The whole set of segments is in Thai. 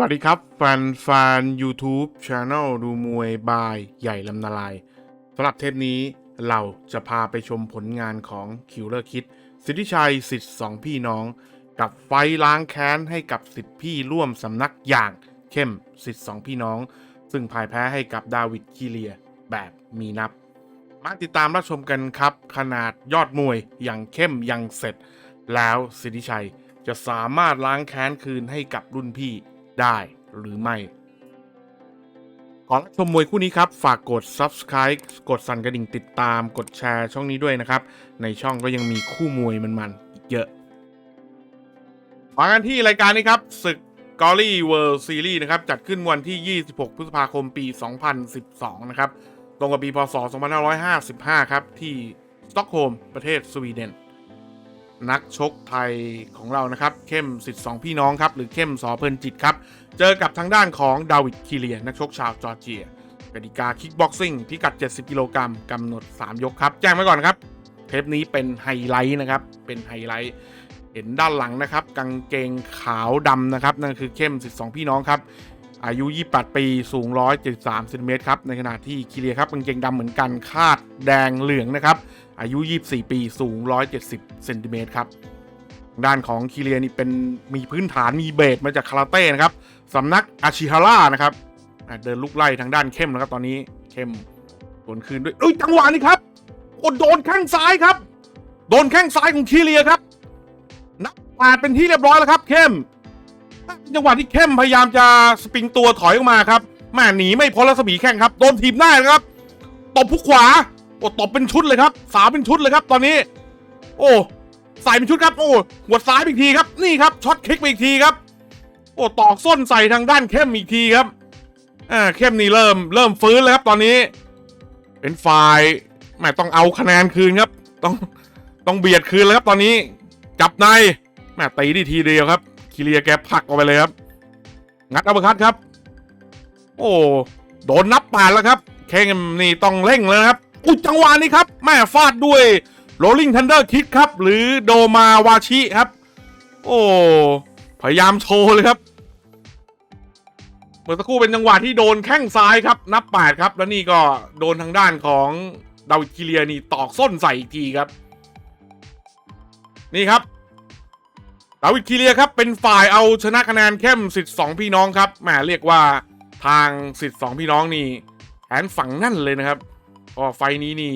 สวัสดีครับแฟนแฟน YouTube Channel ดูมวยบายใหญ่ลำนาลายสำหรับเทปนี้เราจะพาไปชมผลงานของคิวเลอร์คิด สิทธิชัยสิทธิ์สองพี่น้อง กับไฟล้างแค้นให้กับสิทธิพี่ร่วมสำนักอย่างเข้มสิทธิ์สองพี่น้อง ซึ่งพ่ายแพ้ให้กับดาวิดคีเลียแบบมีนับ มาติดตามรับชมกันครับ ขนาดยอดมวยอย่างเข้มยังเสร็จ แล้วสิทธิชัยจะสามารถล้างแค้นคืนให้กับรุ่นพี่ ได้หรือไม่ก่อนรับชมมวยคู่นี้ครับ ฝากกด subscribe กดสั่นกระดิ่งติดตาม กดแชร์ช่องนี้ด้วยนะครับ ในช่องก็ยังมีคู่มวยมันๆอีกเยอะมากันที่รายการนี้ครับศึกกอรี่เวิลด์ซีรีส์นะครับ จัดขึ้นวันที่ 26 พฤษภาคมปี 2012 นะครับ ตรงกับปีพศ 2555 ครับ ที่สต็อกโฮล์มประเทศสวีเดน นักชกไทยของเรานะครับ เข้มสิทธิ์สองพี่น้องครับ หรือเข้มสอเพลินจิตครับ เจอกับทางด้านของดาวิดคีเลียนนักชกชาวจอร์เจียกติกาคิกบ็อกซิ่งพิกัด 70 กิโลกรัมกำหนด 3 ยกครับ แจ้งไว้ก่อนครับ เทปนี้เป็นไฮไลท์นะครับ เป็นไฮไลท์เห็นด้านหลังนะครับ กางเกงขาวดำนะครับ นั่นคือเข้มสิทธิ์สองพี่น้องครับ อายุ 28 ปี สูง 173เซนติเมตรครับ ในขณะที่คีเลียครับกางเกงดำเหมือนกันคาดแดงเหลืองนะครับ อายุ 24 ปี สูง 170เซนติเมตรครับ ด้านของคีเลียนี่เป็นมีพื้นฐานมีเบสมาจากคาราเต้นะครับสำนักอาชิฮาร่านะครับ เดินลุกไล่ทางด้านเข้มนะครับ ตอนนี้เข้มโดนคืนด้วยเอ้ยจังหวะนี้ครับโอ้โดนแข้งซ้ายครับ โดนแข้งซ้ายของคีเลียครับ นับปาดเป็นที่เรียบร้อยแล้วครับ เข้ม จังหวะที่เข้มพยายามจะสปริงตัวถอยออกมาครับแม่หนีไม่พ้นรัศมีแข้งครับโดนทีบหน้าครับตบพุกขวาโอ้ตบเป็นชุดเลยครับ สาเป็นชุดเลยครับ ตอนนี้ โอ้ใส่เป็นชุดครับ โอ้หัวซ้ายอีกทีครับนี่ครับช็อตคลิกไปอีกทีครับ โอ้ตอกส้นใส่ทางด้านเข้มอีกทีครับอ่าเข้มนี่เริ่มเริ่มฟื้นแล้วครับตอนนี้ เป็นฝ่ายแม่ต้องเอาคะแนนคืนครับ ต้องต้องเบียดคืนแล้วครับตอนนี้ จับในแม่ตีดีทีเดียวครับ คิเลียแกผักออกไปเลยครับ งัดอัปคัตครับ โอ้โดนนับแปดแล้วครับเคงนี่ต้องเร่งแล้วครับอุจังหวะนี้ครับแม่ฟาดด้วย Rolling Thunder Kick ครับ หรือโดมาวาชิครับ โอ้พยายามโชว์เลยครับเมื่อสักครู่เป็นจังหวะที่โดนแข้งซ้ายครับ นับแปดครับ แล้วนี่ก็โดนทางด้านของดาวิดคิเลียนี่ตอกส้นใส่อีกทีครับ นี่ครับ ดาวิดคิเลียครับเป็นฝ่ายเอาชนะคะแนนเข้มสิทธิ์สองพี่น้องครับแหมเรียกว่าทางสิทธิ์สองพี่น้องนี่แผนฝังนั่นเลยนะครับก็ไฟนี้นี่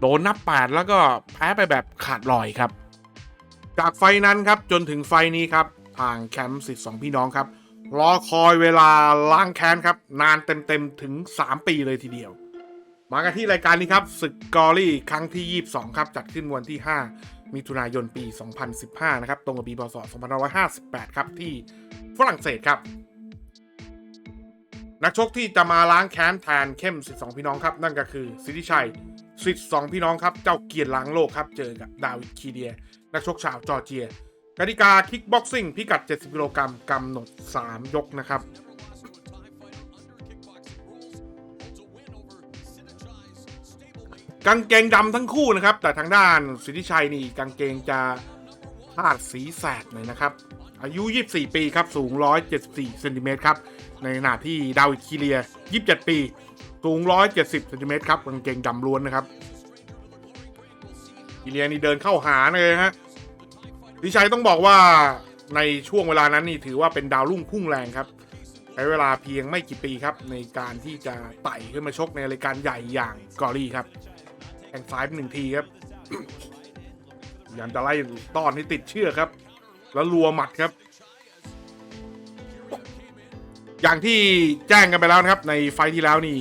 โดนนับแปดแล้วก็แพ้ไปแบบขาดลอยครับ จากไฟนั้นครับจนถึงไฟนี้ครับทางแคมป์สิทธิ์สองพี่น้องครับรอคอยเวลาล้างแค้นครับ นานเต็มๆถึง 3 ปีเลยทีเดียว มากันที่รายการนี้ครับศึกกอรี่ครั้งที่ 22 ครับ จัดขึ้นวันที่ 5 มิถุนายนปี 2015 นะครับ ตรงกับปีพศ 2558 ครับ ที่ฝรั่งเศสครับ นักชกที่จะมาล้างแค้นแทนเข้มสิทธิสองพี่น้องครับ นั่นก็คือสิทธิชัยสิทธิ์สองพี่น้องครับ เจ้าเกียรติล้างโลกครับ เจอกับดาวิดคีเดีย นักชกชาวจอร์เจียกติกาคิกบ็อกซิ่งพิกัด 70 กิโลกรัมกำหนด 3 ยกนะครับ กางเกงดำทั้งคู่นะครับ แต่ทางด้านสิทธิชัยนี่กางเกงจะคาดสีแสดหน่อยนะครับ อายุ 24 ปีครับ สูง 174เซนติเมตรครับ ในขณะที่ดาวิดคีเลีย 27 ปี สูง 170เซนติเมตรครับกางเกงดำล้วนนะครับคีเลียนี่เดินเข้าหาเลยฮะสิทธิชัยต้องบอกว่าในช่วงเวลานั้นนี่ถือว่าเป็นดาวรุ่งพุ่งแรงครับใช้เวลาเพียงไม่กี่ปีครับในการที่จะไต่ขึ้นมาชกในรายการใหญ่อย่างกอรี่ครับ งซ้ายเป็นหนึ่งทีครับยันจะไล่ต้อนให้ติดเชือกครับ แล้วรัวหมัดครับ อย่างที่แจ้งกันไปแล้วนะครับ ในไฟที่แล้วนี่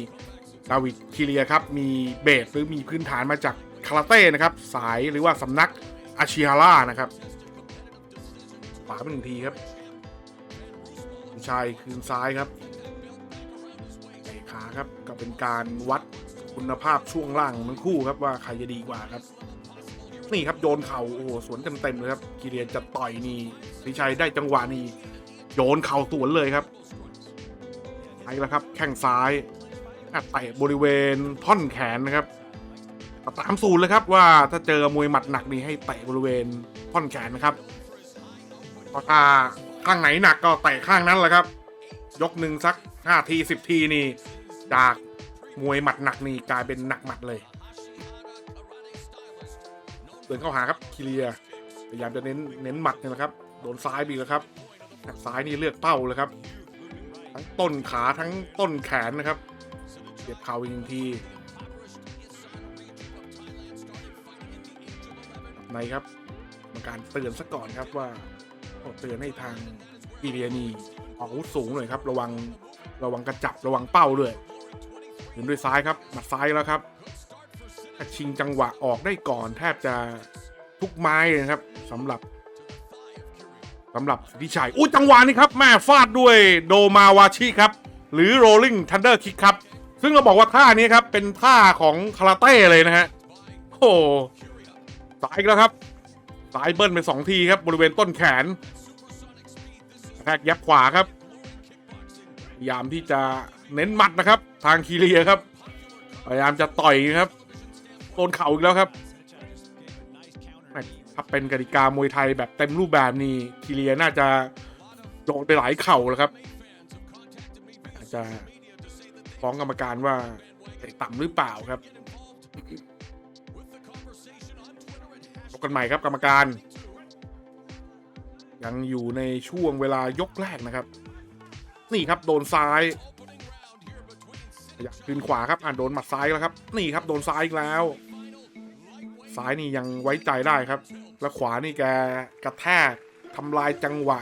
ดาวิดคิเลียครับ มีเบสหรือมีพื้นฐานมาจากคาราเต้นะครับ สายหรือว่าสำนักอาชิฮาร่านะครับขวาเป็นหนึ่งทีครับชายคืนซ้ายครับขาครับก็เป็นการวัด คุณภาพช่วงล่างของทั้งคู่ครับว่าใครจะดีกว่าครับ นี่ครับโยนเข่าโอ้โหสวนเต็มๆเลยครับกีเรียนจะต่อยนี่สิชัยได้จังหวะนี้โยนเข่าสวนเลยครับไปแล้วครับ แข้งซ้ายเตะบริเวณท่อนแขนนะครับตามสูตรเลยครับว่าถ้าเจอมวยหมัดหนักนี่ให้เตะบริเวณท่อนแขนนะครับเพราะถ้าข้างไหนหนักก็เตะข้างนั้นแหละครับ ยกหนึ่งสักห้าทีสิบทีนี่ จาก มวยหมัดหนักนี่กลายเป็นหนักหมัดเลยเดินเข้าหาครับคิเลียพยายามจะเน้นเน้นหมัดเนี่ยนะครับ โดนซ้ายบีแล้วครับหักซ้ายนี่เลือกเป้าเลยครับ ทั้งต้นขาทั้งต้นแขนนะครับเสียบเข่าอีกที ในครับกรรมการเตือนซะก่อนครับว่าเตือนให้ทางอีเรียนี่ออกอาวุธสูงหน่อยครับ ระวังระวังกระจับระวังเป้าด้วย ถึงด้วยซ้ายครับหมัดซ้ายแล้วครับชิงจังหวะออกได้ก่อนแทบจะทุกไม้เลยนะครับสำหรับสำหรับสิทธิชัยอู้จังหวะนี้ครับแม่ฟาดด้วยโดมาวาชิครับ หรือ rolling thunder kick ครับ ซึ่งเราบอกว่าท่านี้ครับ เป็นท่าของคาราเต้เลยนะฮะโอ้สายแล้วครับสายเบิ้ลไปสองทีครับ บริเวณต้นแขนแทกยับขวาครับพยายามที่จะ เน้นหมัดนะครับ ทางคีเรียครับ พยายามจะต่อยครับโดนเข่าอีกแล้วครับถ้าเป็นกติกามวยไทยแบบเต็มรูปแบบนี้คีเรียน่าจะโดนไปหลายเข่าแล้วครับอาจจะฟ้องกรรมการว่าต่ำหรือเปล่าครับพบกันใหม่ครับกรรมการ ยังอยู่ในช่วงเวลายกแรกนะครับ นี่ครับโดนซ้าย อยากคืนขวาครับอ่านโดนหมัดซ้ายแล้วครับ นี่ครับโดนซ้ายอีกแล้ว ซ้ายนี่ยังไว้ใจได้ครับ แล้วขวานี่แกกระแทกทำลายจังหวะ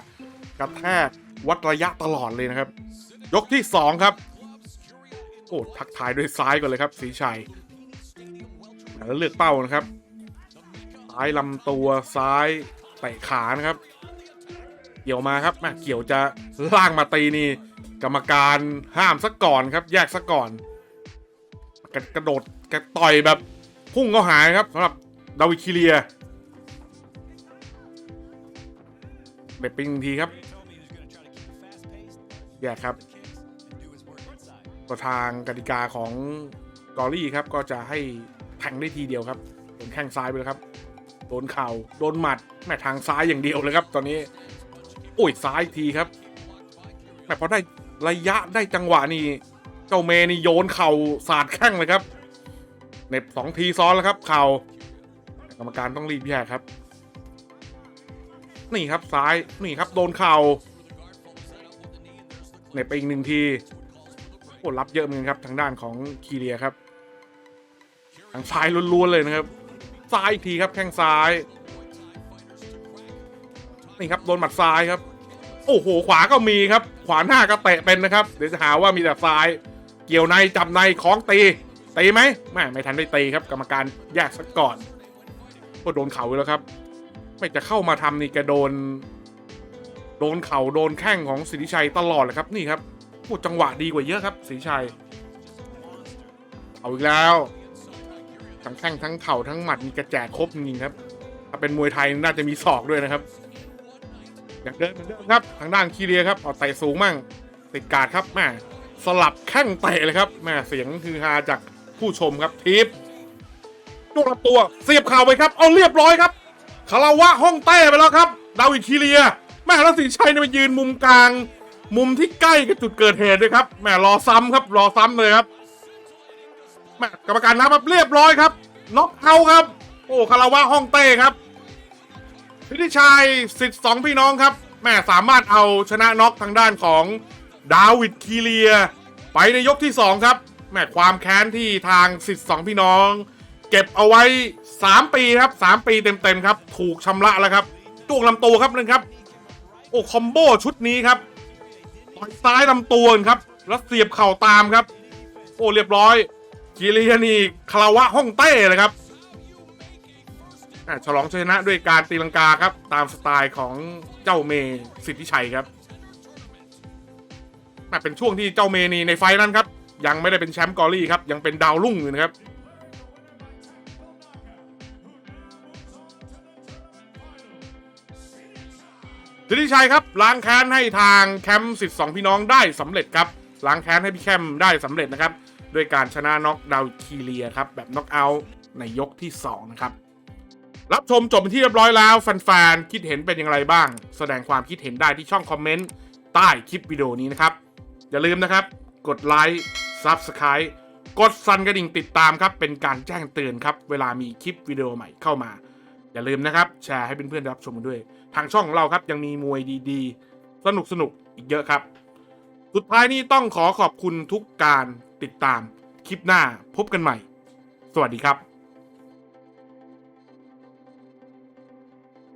กระแทกวัดระยะตลอดเลยนะครับ ยกที่สองครับ โอ้ทักทายด้วยซ้ายก่อนเลยครับ สีชัยแล้วเลือกเป้านะครับ ซ้ายลำตัวซ้ายเตะขานะครับ เกี่ยวมาครับม่เกี่ยวจะล่างมาตีนี่ กรรมการห้ามซะก่อนครับ แยกซะก่อน กระกระโดดกระต่อยแบบพุ่งเข้าหายครับสำหรับดาวิคิเลียเบ็ดปหนึ่งทีครับ แยกครับก็ทางกติกาของกอรี่ครับก็จะให้แทงได้ทีเดียวครับโดนแข้งซ้ายไปแล้วครับ โดนเข่าโดนหมัดแม่ทางซ้ายอย่างเดียวเลยครับ ตอนนี้โอ้ยซ้ายอีกทีครับแม่พอได้ ระยะได้จังหวะนี่ เจ้าเมนี่โยนเข่าสาดแข้งเลยครับเหน็บสองทีซ้อนแล้วครับ เข่ากรรมการต้องรีบแยกครับ นี่ครับซ้ายนี่ครับโดนเข่าเหน็บไปอีกหนึ่งทีโอ้รับเยอะเหมือนกันครับ ทางด้านของคีเรียครับทางซ้ายล้วนๆเลยนะครับซ้ายอีกทีครับแข้งซ้ายนี่ครับโดนหมัดซ้ายครับ โอ้โหขวาก็มีครับ ขวานหน้าก็เตะเป็นนะครับ เดี๋ยวจะหาว่ามีแต่ซ้าย เกี่ยวในจับในคล้องตีตีไหมไม่ไม่ทันได้ตีครับ กรรมการแยกซะก่อนก็โดนเข่าแล้วครับ ไม่จะเข้ามาทำนี่แกโดน โดนเข่าโดนแข้งของสิทธิชัยตลอดเลยครับนี่ครับโอ้จังหวะดีกว่าเยอะครับสิทธิชัย เอาอีกแล้ว ทั้งแข้งทั้งเข่าทั้งหมัดมีกระแจกครบจริงครับถ้าเป็นมวยไทยน่าจะมีศอกด้วยนะครับ อย่างเดิมเหมือนเดิมครับ ทางด้านคีเรียครับเอาเตะสูงมั่งติดกาดครับแม่สลับแข้งเตะเลยครับแม่เสียงคือฮาจากผู้ชมครับทิปตัวรับตัวเสียบเข่าไปครับ เอาเรียบร้อยครับคาราวะห้องเต้ไปแล้วครับ ดาวิดคีเรียแม่แล้วสินชัยเนี่ยมายืนมุมกลาง มุมที่ใกล้กับจุดเกิดเหตุด้วยครับแม่รอซ้ำครับ รอซ้ำเลยครับแม่กรรมการนับครับเรียบร้อยครับน็อกเอาครับ โอ้คาราวะห้องเต้ครับ พิธิชัยสิทธิ์สองพี่น้องครับแม่สามารถเอาชนะน็อกทางด้านของดาวิดคีเลีย ไปในยกที่ 2 ครับแม่ความแค้นที่ทางสิทธิ์สองพี่น้อง เก็บเอาไว้ 3 ปีครับ 3 ปีเต็มๆครับ ถูกชำระแล้วครับจ้วงลำตัวครับนึงครับ โอ้คอมโบชุดนี้ครับต่อยซ้ายลำตัวครับ แล้วเสียบเข่าตามครับ โอ้เรียบร้อยคีเลียนี่คาราวะห้องเต้เลยครับ ฉลองชัยชนะด้วยการตีลังกาครับ ตามสไตล์ของเจ้าเมย์สิทธิชัยครับเป็นช่วงที่เจ้าเมย์นี่ในไฟนั้นครับ ยังไม่ได้เป็นแชมป์กอรี่ครับ ยังเป็นดาวรุ่งอยู่นะครับสิทธิชัยครับล้างแค้นให้ทางแคมป์สิทธิสองพี่น้องได้สำเร็จครับล้างแค้นให้พี่แคมได้สำเร็จนะครับด้วยการชนะน็อกดาวคีเลียครับแบบน็อกเอาท์ในยกที่สองนะครับ รับชมจบเป็นที่เรียบร้อยแล้วแฟนๆคิดเห็นเป็นอย่างไรบ้าง แสดงความคิดเห็นได้ที่ช่องคอมเมนต์ใต้คลิปวิดีโอนี้นะครับ อย่าลืมนะครับ กดไลค์ Subscribe กดสั่นกระดิ่งติดตามครับ เป็นการแจ้งเตือนครับ เวลามีคลิปวิดีโอใหม่เข้ามา อย่าลืมนะครับแชร์ให้เพื่อนๆรับชมกันด้วย ทางช่องของเราครับยังมีมวยดีๆ สนุกๆอีกเยอะครับ สุดท้ายนี้ต้องขอขอบคุณทุกการติดตามคลิปหน้าพบกันใหม่ สวัสดีครับ